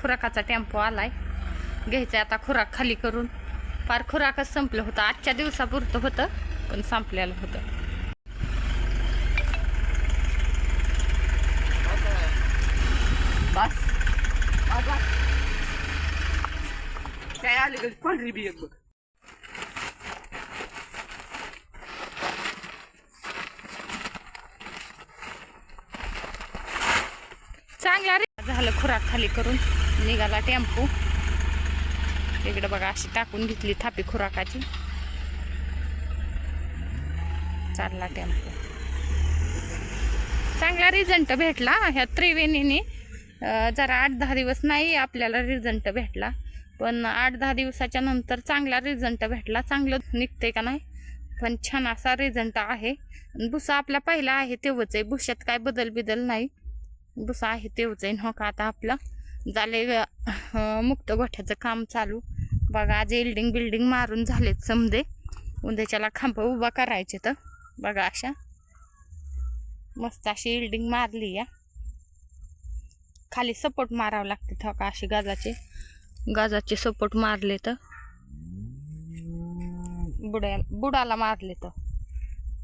खुराकाचा tempo आलाय. घ्यायचा आता खुराक खाली करून. फार खुराकच संपलं होतं. आजच्या दिवसापुरतं होतं पण संपलेलं होतं. काय आले पांढरी बी एक बघ. चांगला रे. झालं खुराक खाली करून. निघाला टेम्पो. इकडं बघा अशी टाकून घेतली थापी खुराकाची. चालला टेम्पो. चांगला रिझल्ट भेटला ह्या त्रिवेणीने. जरा आठ दहा दिवस नाही आपल्याला रिझल्ट भेटला पण आठ दहा दिवसाच्या नंतर चांगला रिझल्ट भेटला. चांगलं निघते का नाही? पण छान असा रिझल्ट आहे. आणि भुसा आपला पहिला आहे तेव्हाच आहे. भुशात काय बदल बिदल नाही. भुसा आहे तेवच आहे हो का आता आपला? झाले मुक्त गोठ्याचं काम चालू. बघा आज एल्डिंग बिल्डिंग मारून झालेत समजे. उद्याच्याला खांब उभा करायचे तर. बघा अशा. मस्त अशी इल्डिंग मारली या. खाली सपोर्ट मारावं लागते हो का गाजाचे. गाजाचे सपोर्ट मारले तर. बुड्या बुडाला मारले तर.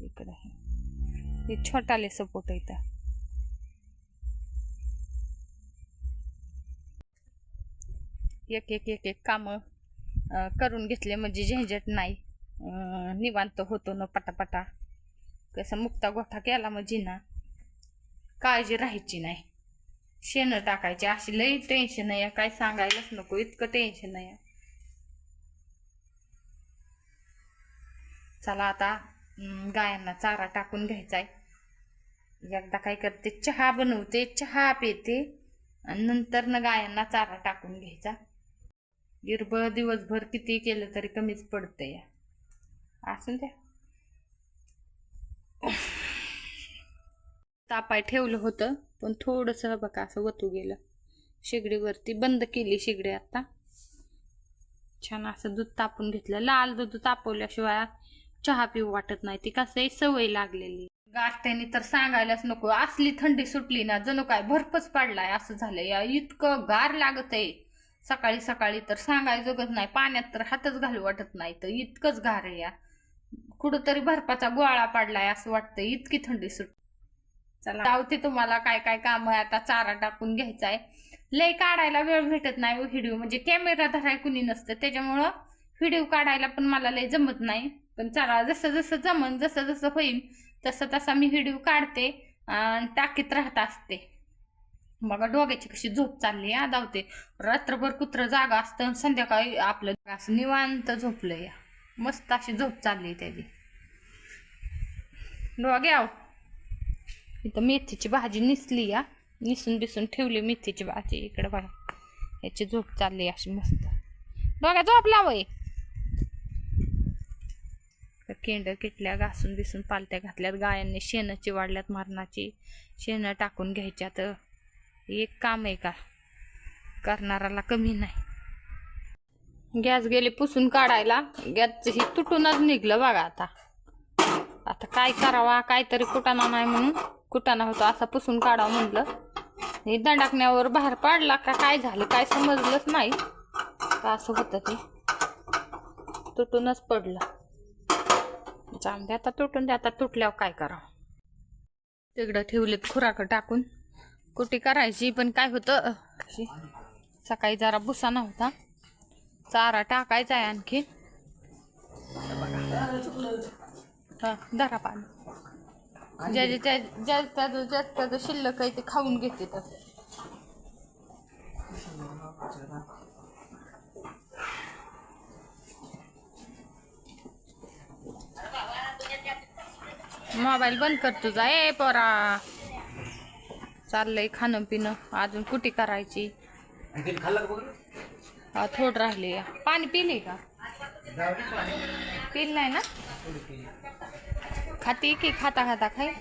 इकडे हे. छोटाले सपोर्ट आहे एक एक एक एक कामं करून घेतले म्हणजे झंझट नाही. निवांत होतो न पटापटा. कसं मुक्ता गोठा केला म्हणजे ना काळजी राहायची नाही. शेणं टाकायची. अशी लई टेन्शन आहे. काय सांगायलाच नको. इतकं टेन्शन आहे. चला आता गायांना चारा टाकून घ्यायचा आहे एकदा काय करते? चहा बनवते. चहा पिते. आणि नंतर न गायांना चारा टाकून घ्यायचा. गिरबळ दिवसभर किती केलं तरी कमीच पडतं या असून द्या. तापाय ठेवलं होतं पण थोडंसं बघा असं वतू गेलं. शेगडीवरती बंद केली शेगडी आता. छान असं दूध तापून घेतलं. लाल दूध तापवल्याशिवाय चहा पिऊ वाटत नाही. ती कसं सवय लागलेली. गारट्याने तर सांगायलाच नको. असली थंडी सुटली ना जणू काय भरपच पडलाय असं झालंय. या इतकं गार लागत आहे सकाळी सकाळी तर सांगाय नाही पाण्यात तर हातच घालू वाटत नाही तर इतकंच गार या. कुठंतरी बर्फाचा गोळा पडलाय असं वाटतं इतकी थंडी सुट चला जाऊते तुम्हाला काय काय काम आहे आता चारा टाकून घ्यायचा आहे लय काढायला वेळ भेटत नाही हो व्हिडिओ म्हणजे कॅमेरा धराय कुणी नसतं त्याच्यामुळं व्हिडिओ काढायला पण मला लय जमत नाही. पण चला जसं जसं जमन जसं जसं होईल तसं तसा मी व्हिडिओ काढते आणि टाकीत राहत असते. बघा डोग्याची कशी झोप चालली या धावते. रात्रभर कुत्र जागा असतं संध्याकाळी आपलं असं निवांत झोपलं या मस्त अशी झोप चालली त्याची. डोग्याव हो. इथं मेथीची भाजी निसली या निसून बिसून ठेवली मेथीची भाजी. इकडे बघा याची झोप चालली अशी मस्त. डोग्या झोप लावय केंड किटल्या घासून बिसून पालत्या घातल्यात गायांनी शेणाची वाढल्यात मरणाची. शेणं टाकून घ्यायच्या तर एक काम आहे का? करणाराला कमी नाही. गॅस गेले पुसून काढायला. गॅस ही तुटूनच निघलं बघा आता. आता काय करावा काहीतरी कुटाणा नाही म्हणून कुटाणा होतो असा पुसून काढावं म्हटलं हे दंडाकण्यावर बाहेर पाडला का काय झालं काय समजलंच नाही. का असं होतं ते? तुटूनच पडलं. जाऊन द्या आता तुटून द्या आता तुटल्यावर काय करावं? तिकडं ठेवलेत खुराकं टाकून. कुठे करायची पण काय होतं सकाळी जरा भुसा नव्हता चारा टाकायचा आहे आणखी. धरा पाणी. ज्याचे त्या ज्या त्याचं ज्या त्याचं शिल्लक आहे ते खाऊन घेते तर. मोबाईल बंद कर तुझा. ए पोरा. चाललंय खाणं पिणं. अजून कुटी करायची? थोड राहिले. पाणी पिले का? पिल नाही ना? खाती की खाता खाता खाय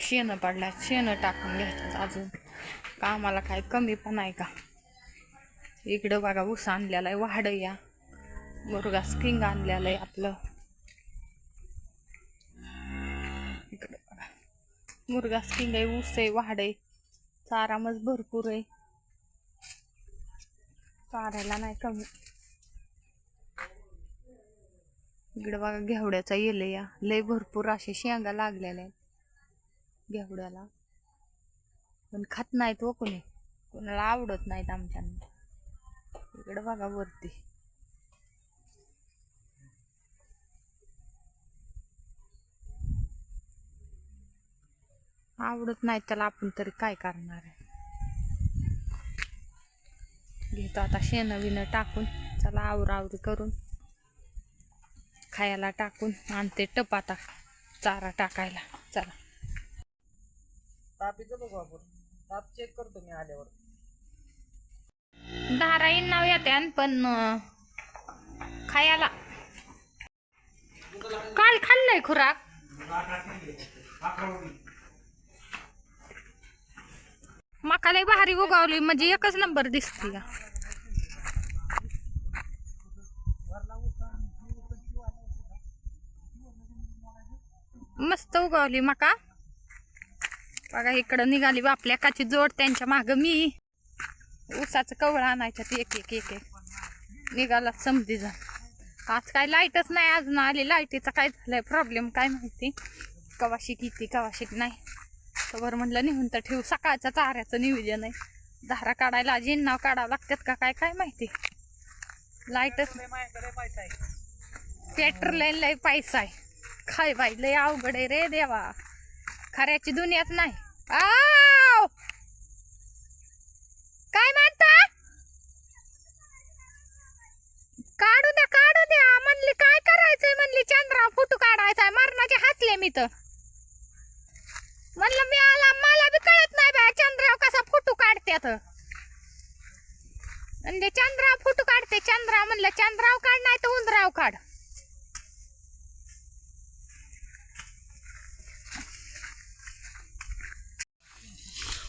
शेणं पडल्यात. शेणं टाकून घ्यायचं अजून. कामाला काय कमी पण आहे का? इकडं बघा ऊस आणलेला आहे वाढ या. मुरगास किंग आणलेलं आहे आपलं. मुरगास किंग आहे ऊस आहे वाढ आहे. चारा मज भरपूर आहे. चाराला नाही कमी. इकडे बघा घेवड्याचा येले या लय भरपूर असे शेंगा लागलेल्या आहेत. घेवड्याला. पण खात नाहीत व कोणी. कोणाला आवडत नाहीत आमच्या इकडे बघा वरती. आवडत नाही त्याला आपण तरी काय करणार आहे? घेतो आता शेणं विणं टाकून चला आवरावरी करून खायला टाकून आणते टप आता चारा टाकायला चला. तापीचं बघू आपण. ताप चेक करतो मी आल्यावर. नाव येते पण खायला. काल खाल्लंय खुराक? मका लई भारी उगावली म्हणजे एकच नंबर दिसते या. मस्त उगावली मका. बघा इकडं निघाली आपल्या काची जोड त्यांच्या माग मी. ऊसाचं कवळ आणायच्यात एक एक एक एक. निघाला समजी जा. आज काय लाईटच नाही अजून आली लाईटीचा काय झालाय प्रॉब्लेम काय माहिती. कवाशी किती कवाशी नाही. तर म्हटलं निघून तर ठेवू सकाळच्या चाऱ्याचं नियोजन आहे. धारा काढायला जिन नाव काढावं लागतात का काय काय माहिती? आहे. पेट्रोल लय पैसा आहे. काय बाई लय अवघड आहे रे देवा. खऱ्याची दुनियाच नाही. आव! काय म्हणता? काढू द्या काढू द्या. म्हणली काय करायचंय? म्हणली चंद्रा फोटो काढायचाय मरणाचे हसले मी तर म्हणलं मी आला मला बी कळत नाही बाय चंद्राव कसा काढत्यात म्हणजे चंद्राव फोटो काढते. चंद्राव म्हणलं चंद्राव काढ नाही तर उंदराव काढ.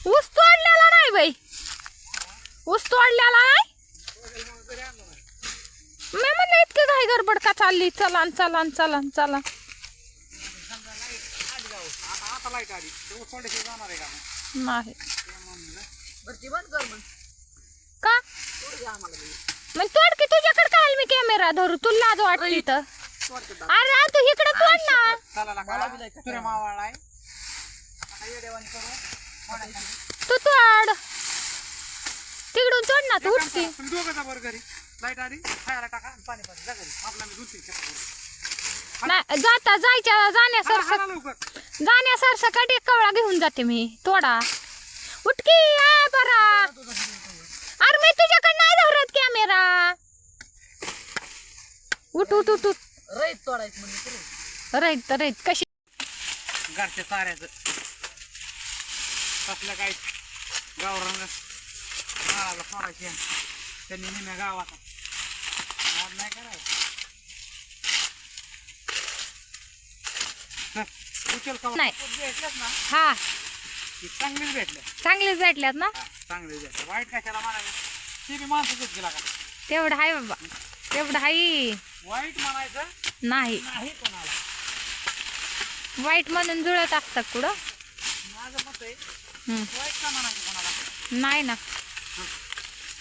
ऊस तोडलेला नाही बाई. ऊस तोडलेला नाही. मी म्हणलं इतकी घाई गडबड का चालली? चला चला चला चला आता आता नाही. बरं ती बंद कर मग. का? आम्हाला बी. मग तोड की तुझ्याकडे काय मी कॅमेरा धरू तुला लाज वाटली तर दाब. अरे तू इकडे तोड ना. चला आता करू. तू तोड. तिकडून तोड ना तू एक काम उठकी. करा, तुम्ही दोघं जा बरं घरी. लाइट आली खायला टाका आणि पाणी पाणी जा घरी. आपला मी दुसरी शेतात करू. नाही जाता जायच्या चला, जाण्यासर चला लवकर. जाण्यासर सकाळी एक कवळा घेऊन जाते मी. तोडा. उठकी आहे बरा. अरे मी तुझ्याकडे नाही धरत कॅमेरा उठ उठ उठ उठ. रईत तोडायचं म्हणजे राईट तर राईट कशी? घरच्या साऱ्याचं. कसलं काय? गावरान गावाला फोडायचे त्यांनी निम्या गावाचा आज नाही करायचं. हं, उचल का? नाही. भेटल्यात ना. हा. चांगलीच भेटल्या चांगलेच भेटल्यात ना? चांगलीच भेटल्या वाईट कशाला म्हणायचं? ती बी माणसाचंच गेला का तेवढं आहे बाबा. तेवढं आहे वाईट म्हणायचं? नाही. नाही कोणाला. वाईट म्हणून जुळत असतात कुठं? माझं मत आहे हम्म. वाईट का म्हणायचं कोणाला? नाही ना.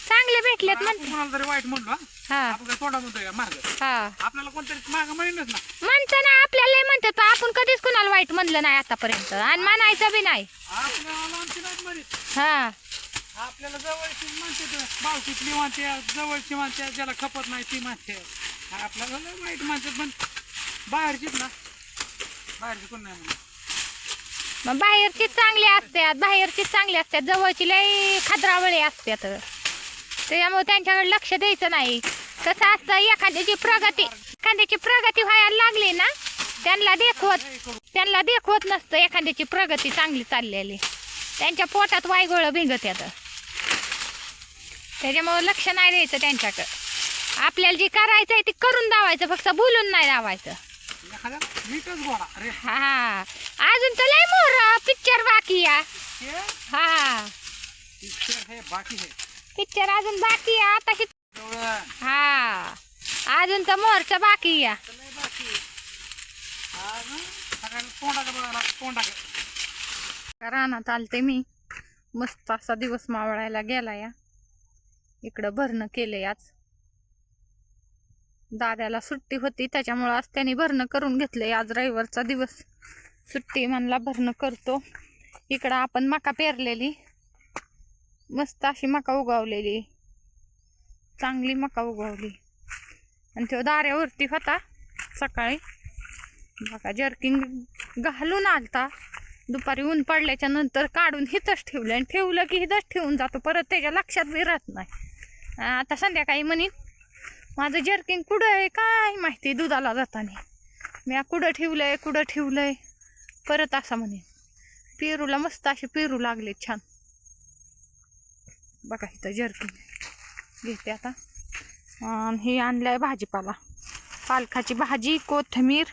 चांगले भेटलेत आपण म्हणते कोणाला तरी वाईट म्हणलो हा? हा आपण काय तोंडा म्हणतोय का मार्ग? हा. आपल्याला कोणतरी माग म्हणेनच ना म्हणतं ना आपल्याला पण आपण कधीच कुणाला वाईट म्हणलं नाही आतापर्यंत. आणि म्हणायचं बी नाही. आपल्याला आमची नाहीत म्हणत हा. आपल्याला जवळची म्हणते बावकीतली म्हणते जवळची म्हणते ज्याला खपत नाही ती म्हणते आपल्याला लय वाईट म्हणते पण बाहेरचीच ना. बाहेरची कोण नाही म्हणत. मग बाहेरची चांगली असतात बाहेरची चांगली असतात जवळची लई खाद्रावळी असतात त्याच्यामुळे त्यांच्याकडे लक्ष द्यायचं नाही. कसं असतं एखाद्याची प्रगती एखाद्याची प्रगती व्हायला लागली ना त्यांना देखवत. त्यांना देखवत नसतं एखाद्याची प्रगती चांगली चाललेली. त्यांच्या पोटात वायगोळं भिंगत येतं. त्याच्यामुळे लक्ष नाही द्यायचं त्यांच्याकडं. आपल्याला जे करायचं आहे ते करून दावायचं फक्त बोलून नाही दावायचं. हा अजून तर लय मोर पिक्चर बाकी या हे? हा. पिक्चर हे बाकी हे पिक्चर अजून बाकी आहे आता हि हा. अजून तर मोरचं बाकी या बाकी रानात आलते मी. मस्त असा दिवस मावळायला गेला या. इकडं भरणं केलंय आज. दाद्याला सुट्टी होती त्याच्यामुळं आज त्यांनी भरणं करून घेतलंय. आज रविवारचा दिवस. सुट्टी म्हणला भरणं करतो. इकडं आपण मका पेरलेली. मस्त अशी मका उगवलेली. चांगली मका उगवली. आणि तो दाऱ्यावरती होता सकाळी. बघा जर्किंग घालून आलता. दुपारी ऊन पडल्याच्या नंतर काढून हिथंच ठेवलं आणि ठेवलं की हिथंच ठेवून जातो. परत त्याच्या लक्षात बी राहत नाही. आता संध्याकाळी म्हणीन माझं जर्किंग कुठं आहे? काय माहिती दुधाला जाताना. मी आ कुठं ठेवलंय कुठं ठेवलंय? परत असं म्हणेन पेरूला मस्त असे पेरू लागले छान. बघा इथं जर्किन घेते आता. आणि हे आहे भाजीपाला. पालकाची भाजी कोथिंबीर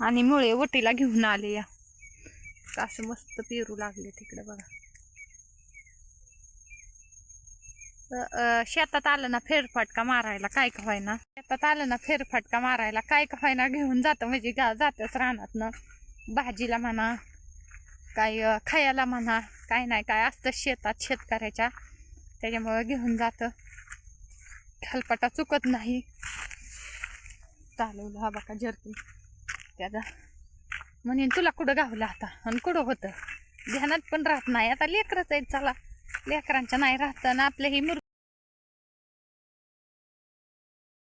आणि मुळे वटीला घेऊन आले या असं मस्त पेरू लागले तिकडे बघा. शेतात आलं ना फेरफाटका मारायला काय का व्हायना शेतात आलं ना फेरफाटका मारायला काय का व्हायना घेऊन जातं म्हणजे गा जातच राहणार ना. भाजीला म्हणा काय खायला म्हणा काय नाही काय असतं शेतात शेतकऱ्याच्या. त्याच्यामुळं घेऊन जातं. खालपाटा चुकत नाही. चालवलं हा बाका जर्की. त्याचा म्हणेन तुला कुठं गावलं आता? आणि कुठं होतं? ध्यानात पण राहत नाही. आता लेकरच आहेत चला. लेकरांच्या नाही राहतं आणि आपलं ही मूर्ख